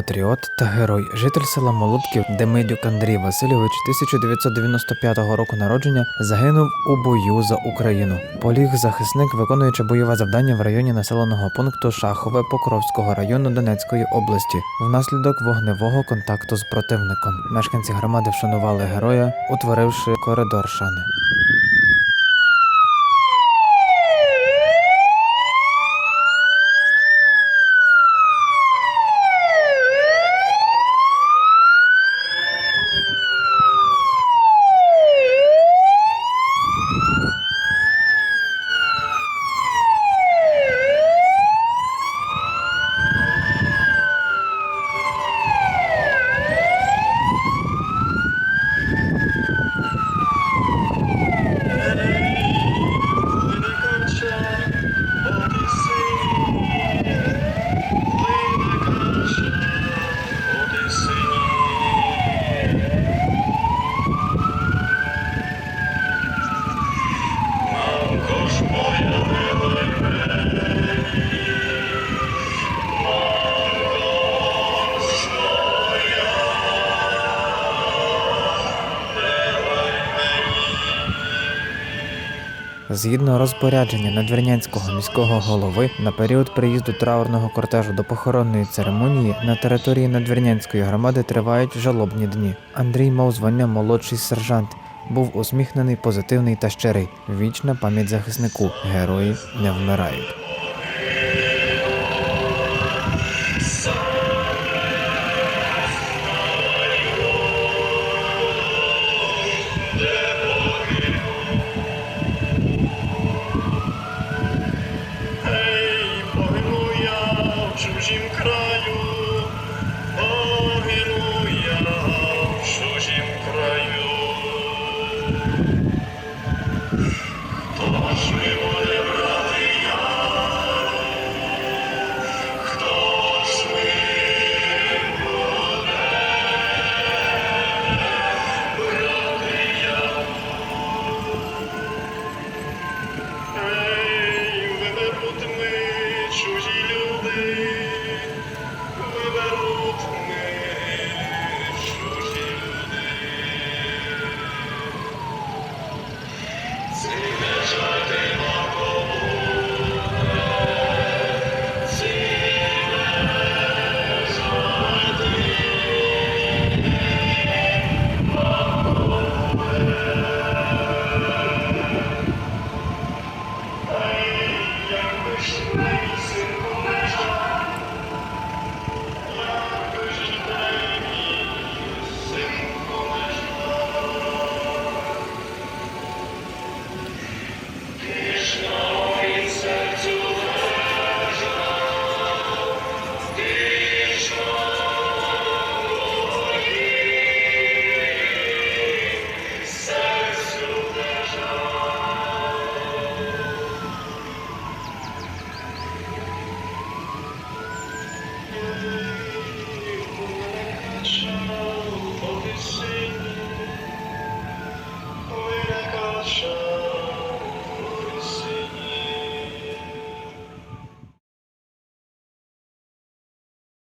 патріот та герой, житель села Молодків Демидюк Андрій Васильович 1995 року народження загинув у бою за Україну. Поліг захисник, виконуючи бойове завдання в районі населеного пункту Шахове Покровського району Донецької області внаслідок вогневого контакту з противником. Мешканці громади вшанували героя, утворивши коридор шани. Згідно розпорядження надвірнянського міського голови, на період приїзду траурного кортежу до похоронної церемонії на території надвірнянської громади тривають жалобні дні. Андрій мав звання молодший сержант. Був усміхнений, позитивний та щирий. Вічна пам'ять захиснику. Герої не вмирають. Sri That's.